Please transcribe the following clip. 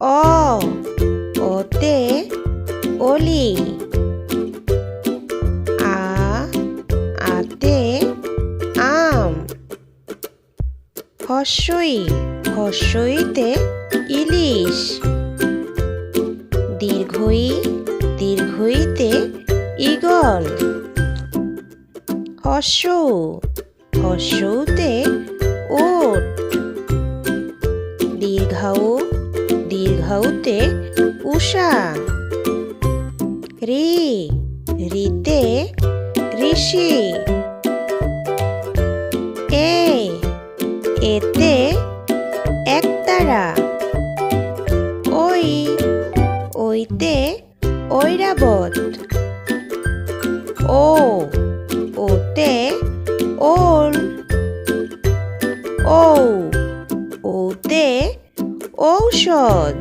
অ ওতে অলি আ, আতে আম। হস্যই, হস্যইতে ইলিশ। দীর্ঘই, দীর্ঘইতে ঈগল। হস্য হস্যতে ওট দীর্ঘাউ দীর্ঘাউতে উষা। রি, রিতে ঋষি। এ, এতে একতারা। ওই, ওইতে ঐরাবত। ও, ওতে ওল। ও, ওতে ঔষধ